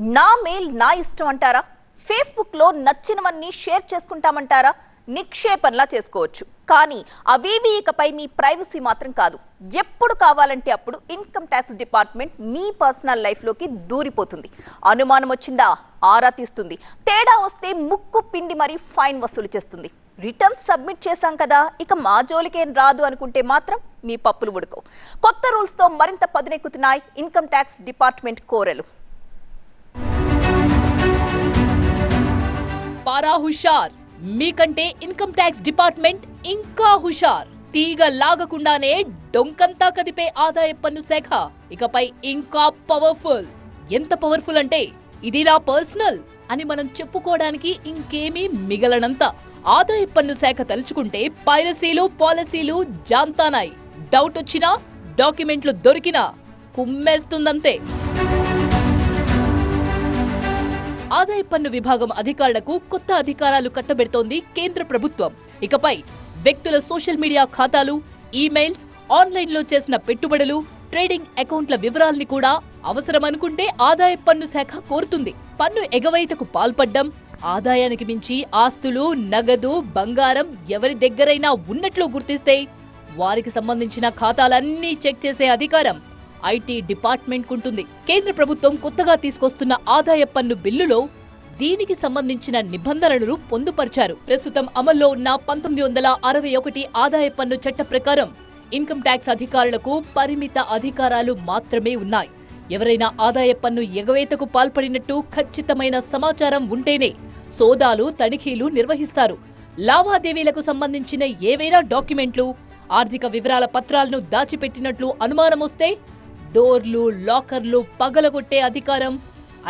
నా మెయిల్ నా ఇష్టం అంటారా? ఫేస్బుక్లో నచ్చినవన్నీ షేర్ చేసుకుంటామంటారా? నిక్షేపంలా చేసుకోవచ్చు. కానీ అవేవి ఇకపై మీ ప్రైవసీ మాత్రం కాదు. ఎప్పుడు కావాలంటే అప్పుడు ఇన్కమ్ ట్యాక్స్ డిపార్ట్మెంట్ మీ పర్సనల్ లైఫ్లోకి దూరిపోతుంది. అనుమానం వచ్చిందా? ఆరా తీస్తుంది. తేడా వస్తే ముక్కు పిండి మరీ ఫైన్ వసూలు చేస్తుంది. రిటర్న్స్ సబ్మిట్ చేశాం కదా ఇక మా జోలికేం రాదు అనుకుంటే మాత్రం మీ పప్పులు ఉడకవు. కొత్త రూల్స్తో మరింత పదునెక్కుతున్నాయి ఇన్కమ్ ట్యాక్స్ డిపార్ట్మెంట్ కోరలు. పారా హుషార్. మీకంటే ఇన్కమ్ ట్యాక్స్ డిపార్ట్మెంట్ ఇంకా హుషార్. తీగ లాగకుండానే డొంకంతా కదిపే ఆదాయ పన్ను శాఖ. ఇకపై ఇంకా పవర్ఫుల్. ఎంత పవర్ఫుల్ అంటే ఇది నా పర్సనల్ అని మనం చెప్పుకోవడానికి ఇంకేమీ మిగలనంత. ఆదాయ పన్ను శాఖ తలుచుకుంటే పైరసీలు పాలసీలు జాంతానాయి. డౌట్ వచ్చినా డాక్యుమెంట్లు దొరికినా కుమ్మేస్తుందంతే. ఆదాయ పన్ను విభాగం అధికారులకు కొత్త అధికారాలు కట్టబెడుతోంది కేంద్ర ప్రభుత్వం. ఇకపై వ్యక్తుల సోషల్ మీడియా ఖాతాలు ఈమెయిల్స్ ఆన్లైన్లో చేసిన పెట్టుబడులు ట్రేడింగ్ అకౌంట్ల వివరాల్ని కూడా అవసరమనుకుంటే ఆదాయ పన్ను శాఖ కోరుతుంది. పన్ను ఎగవైతకు పాల్పడ్డం ఆదాయానికి మించి ఆస్తులు నగదు బంగారం ఎవరి దగ్గరైనా ఉన్నట్లు గుర్తిస్తే వారికి సంబంధించిన ఖాతాలన్నీ చెక్ చేసే అధికారం ఐటీ డిపార్ట్మెంట్ ఉంటుంది కేంద్ర ప్రభుత్వం కొత్తగా తీసుకొస్తున్న ఆదాయ పన్ను బిల్లులో దీనికి సంబంధించిన నిబంధనలను పొందుపరిచారు. ప్రస్తుతం అమల్లో ఉన్న పంతొమ్మిది వందల అరవై ఒకటి ఆదాయ పన్ను చట్ట ప్రకారం ఇన్కమ్ ట్యాక్స్ అధికారులకు పరిమిత అధికారాలు మాత్రమే ఉన్నాయి. ఎవరైనా ఆదాయ పన్ను ఎగవేతకు పాల్పడినట్టు ఖచ్చితమైన సమాచారం ఉంటేనే సోదాలు తనిఖీలు నిర్వహిస్తారు. లావాదేవీలకు సంబంధించిన ఏవైనా డాక్యుమెంట్లు ఆర్థిక వివరాల పత్రాలను దాచిపెట్టినట్లు అనుమానమొస్తే డోర్లు లాకర్లు పగలగొట్టే అధికారం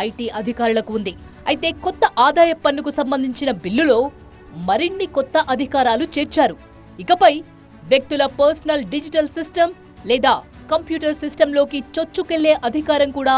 ఐటీ అధికారులకు ఉంది. అయితే కొత్త ఆదాయ పన్నుకు సంబంధించిన బిల్లులో మరిన్ని కొత్త అధికారాలు చేర్చారు. ఇకపై వ్యక్తుల పర్సనల్ డిజిటల్ సిస్టమ్ లేదా కంప్యూటర్ సిస్టంలోకి చొచ్చుకెళ్ళే అధికారం కూడా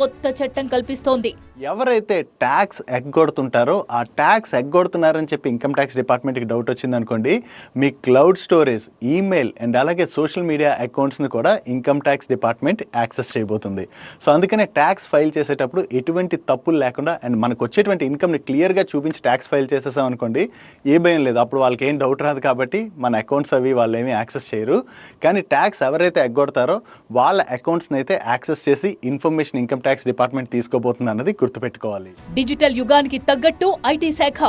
కొత్త చట్టం కల్పిస్తోంది. ఎవరైతే ట్యాక్స్ ఎగ్గొడుతుంటారో ఆ ట్యాక్స్ ఎగ్గొడుతున్నారని చెప్పి ఇన్కమ్ ట్యాక్స్ డిపార్ట్మెంట్కి డౌట్ వచ్చింది అనుకోండి మీ క్లౌడ్ స్టోరేజ్ ఈమెయిల్ అండ్ అలాగే సోషల్ మీడియా అకౌంట్స్ని కూడా ఇన్కమ్ ట్యాక్స్ డిపార్ట్మెంట్ యాక్సెస్ చేయబోతుంది. సో అందుకనే ట్యాక్స్ ఫైల్ చేసేటప్పుడు ఎటువంటి తప్పులు లేకుండా అండ్ మనకు వచ్చేటువంటి ఇన్కమ్ని క్లియర్గా చూపించి ట్యాక్స్ ఫైల్ చేసేసాం అనుకోండి ఏ భయం లేదు. అప్పుడు వాళ్ళకి ఏం డౌట్ రాదు కాబట్టి మన అకౌంట్స్ అవి వాళ్ళు ఏమీ యాక్సెస్ చేయరు. కానీ ట్యాక్స్ ఎవరైతే ఎగ్గొడతారో వాళ్ళ అకౌంట్స్ని అయితే యాక్సెస్ చేసి ఇన్ఫర్మేషన్ ఇన్కమ్ ట్యాక్స్ డిపార్ట్మెంట్ తీసుకోబోతుంది అన్నది గుర్తుపెట్టుకోవాలి. డిజిటల్ యుగానికి తగ్గట్టు ఐటీ శాఖ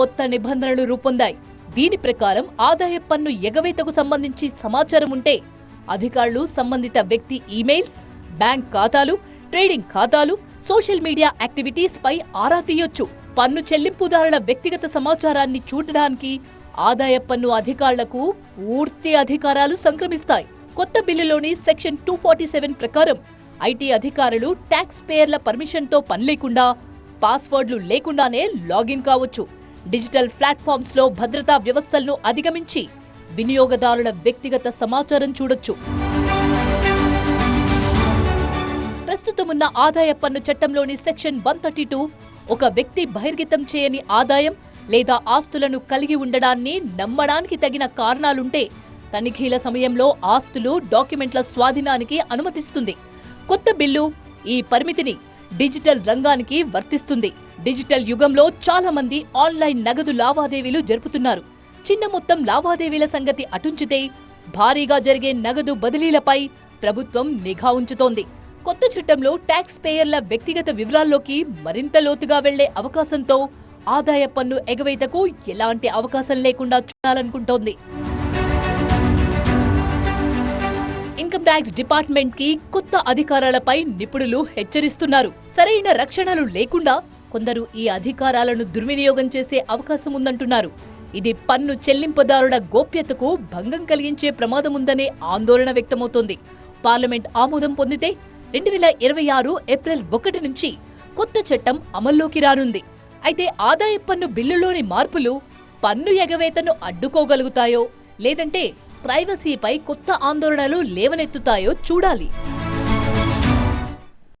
కొత్త నిబంధనలు రూపొందాయి. దీని ప్రకారం ఆదాయ పన్ను ఎగవేతకు సంబంధించి సమాచారం ఉంటే అధికారులు సంబంధిత వ్యక్తి ఈమెయిల్స్ బ్యాంక్ ఖాతాలు ట్రేడింగ్ ఖాతాలు సోషల్ మీడియా యాక్టివిటీస్ పై ఆరా తీయొచ్చు. పన్ను చెల్లింపుదారుల వ్యక్తిగత సమాచారాన్ని చూడడానికి ఆదాయ పన్ను అధికారులకు పూర్తి అధికారాలు సంక్రమిస్తాయి. కొత్త బిల్లులోని సెక్షన్ టూ ఫార్టీ సెవెన్ ప్రకారం ఐటీ అధికారులు ట్యాక్స్ పేయర్ల పర్మిషన్తో పని లేకుండా పాస్వర్డ్లు లేకుండానే లాగిన్ కావచ్చు. డిజిటల్ ప్లాట్ఫామ్స్లో భద్రతా వ్యవస్థలను అధిగమించి వినియోగదారుల వ్యక్తిగత సమాచారం చూడొచ్చు. ప్రస్తుతమున్న ఆదాయ పన్ను చట్టంలోని సెక్షన్ వన్ థర్టీ టూ ఒక వ్యక్తి బహిర్గతం చేయని ఆదాయం లేదా ఆస్తులను కలిగి ఉండడాన్ని నమ్మడానికి తగిన కారణాలుంటే తనిఖీల సమయంలో ఆస్తులు డాక్యుమెంట్ల స్వాధీనానికి అనుమతిస్తుంది. కొత్త బిల్లు ఈ పరిమితిని డిజిటల్ రంగానికి వర్తిస్తుంది. డిజిటల్ యుగంలో చాలా మంది ఆన్లైన్ నగదు లావాదేవీలు జరుపుతున్నారు. చిన్న మొత్తం లావాదేవీల సంగతి అటుంచితే భారీగా జరిగే నగదు బదిలీలపై ప్రభుత్వం నిఘా ఉంచుతోంది. కొత్త చట్టంలో ట్యాక్స్ పేయర్ల వ్యక్తిగత వివరాల్లోకి మరింత లోతుగా వెళ్ళే అవకాశంతో ఆదాయ పన్ను ఎగవేతకు ఎలాంటి అవకాశం లేకుండా చూడాలనుకుంటోంది. ట్యాక్స్ డిపార్ట్మెంట్కి కొత్త అధికారాలపై నిపుణులు హెచ్చరిస్తున్నారు. సరైన రక్షణలు లేకుండా కొందరు ఈ అధికారాలను దుర్వినియోగం చేసే అవకాశం ఉందంటున్నారు. ఇది పన్ను చెల్లింపుదారుల గోప్యతకు భంగం కలిగించే ప్రమాదం ఉందనే ఆందోళన వ్యక్తమవుతోంది. పార్లమెంట్ ఆమోదం పొందితే రెండు వేల ఇరవై ఆరు ఏప్రిల్ ఒకటి నుంచి కొత్త చట్టం అమల్లోకి రానుంది. అయితే ఆదాయ పన్ను బిల్లులోని మార్పులు పన్ను ఎగవేతను అడ్డుకోగలుగుతాయో లేదంటే ప్రైవసీపై కొత్త ఆందోళనలు లేవనెత్తుతాయో చూడాలి.